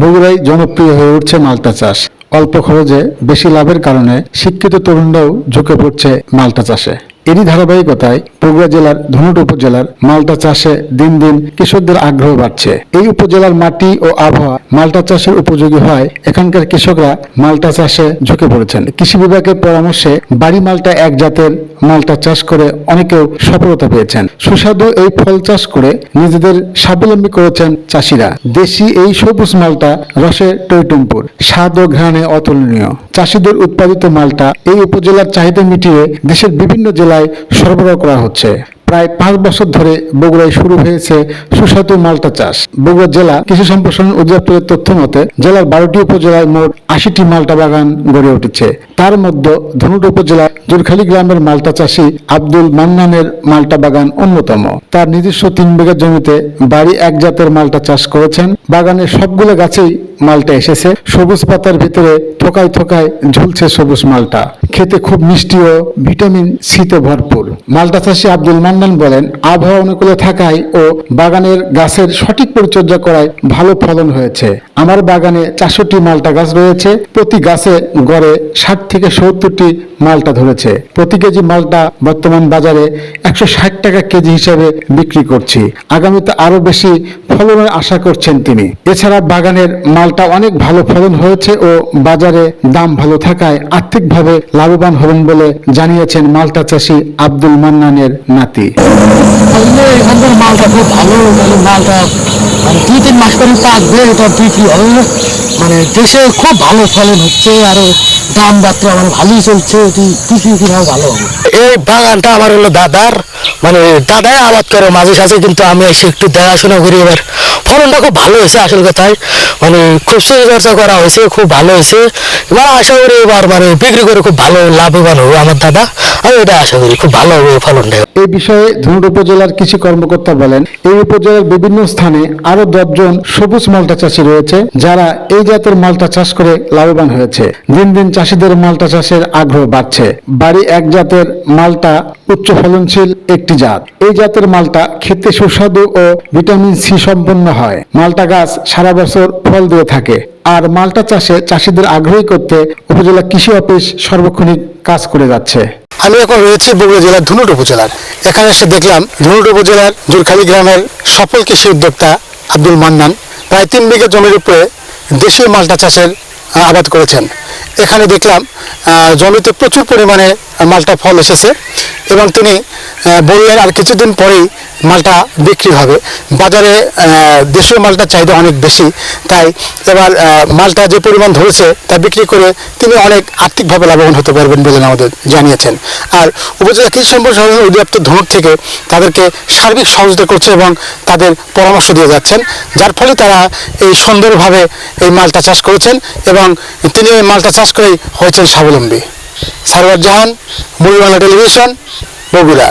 বগুড়ায় জনপ্রিয় হয়ে উঠছে মালটা চাষ। অল্প খরচে বেশি লাভের কারণে শিক্ষিত তরুণরাও ঝুঁকে পড়ছে মালটা চাষে। এরই ধারাবাহিকতায় বগুড়া জেলার ধনুট উপজেলার মালটা চাষে দিন দিন কৃষকদের আগ্রহ বাড়ছে। এই উপজেলার মাটি ও আবহাওয়া মালটা চাষের উপযোগী হয় এখানকার কৃষকরা মালটা চাষে ঝুঁকে পড়েছেন। কৃষি বিভাগের পরামর্শে বাড়ি মালটা এক জাতের মালটা চাষ করে অনেকেও সফলতা পেয়েছেন। সুস্বাদু এই ফল চাষ করে নিজেদের স্বাবলম্বী করেছেন চাষিরা। দেশি এই সবুজ মালটা রসে টৈটুম্পুর স্বাদ ও ঘ্রাণে অতুলনীয়। চাষিদের উৎপাদিত মালটা এই উপজেলার চাহিদা মিটিয়ে দেশের বিভিন্ন জেলায় সরবরাহ করা হচ্ছে। প্রায় পাঁচ বছর ধরে বগুড়ায় শুরু হয়েছে সুস্বাদু মালটা চাষ। বগুড়া জেলা কৃষি সম্প্রসারণ অধিদপ্তরের তথ্য মতে, জেলার বারোটি উপজেলায় মোট আশিটি মালটা বাগান গড়ে উঠেছে। তার মধ্যে ধনুট উপজেলার জোরখালি গ্রামের মালটা চাষী আব্দুল মান্নানের মালটা বাগান অন্যতম। তার নিজস্ব তিন বিঘা জমিতে বাড়ি এক জাতের মালটা চাষ করেছেন। বাগানের সবগুলো গাছেই মালটা এসেছে। সবুজ পাতার ভিতরে থোকায় থোকায় ঝুলছে সবুজ মালটা। খেতে খুব মিষ্টি ও ভিটামিন সিতে ভরপুর। মালটা চাষী আব্দুল মান্নান বলেন, আবহাওয়া অনুকূলে থাকায় ও বাগানের গাছের সঠিক পরিচর্যা করায় ভালো ফলন হয়েছে। আমার বাগানে চারশোটি মালটা গাছ রয়েছে, প্রতি গাছে গড়ে ষাট থেকে সত্তরটি মালটা ধরেছে। প্রতি কেজি মালটা বর্তমান বাজারে একশো ষাট টাকা কেজি হিসাবে বিক্রি করছি। আগামীতে আরও বেশি ফলনের আশা করছেন তিনি। এছাড়া বাগানের মালটা অনেক ভালো ফলন হয়েছে ও বাজারে দাম ভালো থাকায় আর্থিকভাবে লাভবান হবেন বলে জানিয়েছেন মালটা চাষী আব্দুল মান্নানের নাতি। এখানকার মালটা খুব ভালো। মানে মালটা মানে দুই তিন মাস পরে পাকবে এটা বিক্রি হবে মানে দেশে খুব ভালো ফলন হচ্ছে আর দাম যাত্রা মানে ভালোই চলছে এটি কৃষি কিনা ভালো হবে। এই বাগানটা আমার হলো দাদার। মানে দাদাই আবাদ করে মাঝে সাঝে কিন্তু আমি এসে একটু দেখাশোনা করি এবার। ফলনটা খুব ভালো হয়েছে আসল কথায়। মানে খুব পরিচর্যা করা হয়েছে, খুব ভালো হয়েছে। এবার আশা করি এবার মানে বিক্রি করে খুব ভালো লাভবান হবে আমার দাদা। আমি এটা আশা করি, খুব ভালো হবে ফলনটা। এই বিষয়ে ধনুট উপজেলার কৃষি কর্মকর্তা বলেন, এই উপজেলার বিভিন্ন স্থানে আরও দশজন সবুজ মালটা চাষী রয়েছে, যারা এই জাতের মালটা চাষ করে লাভবান হয়েছে। দিন দিন চাষিদের মালটা চাষের আগ্রহ বাড়ছে। বাড়ি এক জাতের মালটা উচ্চ ফলনশীল একটি জাত। এই জাতের মালটা খেতে সুস্বাদু ও ভিটামিন সি সম্পন্ন হয়। মালটা গাছ সারা বছর ফল দিয়ে থাকে। আর মালটা চাষে চাষিদের আগ্রহী করতে উপজেলা কৃষি অফিস সর্বক্ষণিক কাজ করে যাচ্ছে। আমি এখন রয়েছি বগুড়া জেলার ধুনুট উপজেলার। এখানে এসে দেখলাম ধুনুট উপজেলার জোরখালি গ্রামের সফল কৃষি উদ্যোক্তা আব্দুল মান্নান। প্রায় তিন বিঘা জমির উপরে দেশীয় মালটা চাষের আবাদ করেছেন। এখানে দেখলাম জমিতে প্রচুর পরিমাণে মালটা ফল এসেছে এবং তিনি বললেন আর কিছুদিন পরেই মালটা বিক্রি হবে। বাজারে দেশীয় মালটার চাহিদা অনেক বেশি, তাই এবার মালটা যে পরিমাণ ধরেছে তা বিক্রি করে তিনি অনেক আর্থিকভাবে লাভবান হতে পারবেন বলে আমাদের জানিয়েছেন। আর উপজেলা কৃষি সম্প্রসারণ অধিদপ্তর ধনুক থেকে তাদেরকে সার্বিক সহযোগিতা করছে এবং তাদের পরামর্শ দিয়ে যাচ্ছেন, যার ফলে তারা এই সুন্দরভাবে এই মালটা চাষ করেছেন এবং তিনি এই মালটা চাষ করেই হয়েছেন স্বাবলম্বী। সারবার জাহান মুড়ি বাংলা টেলিভিশন বগুড়া।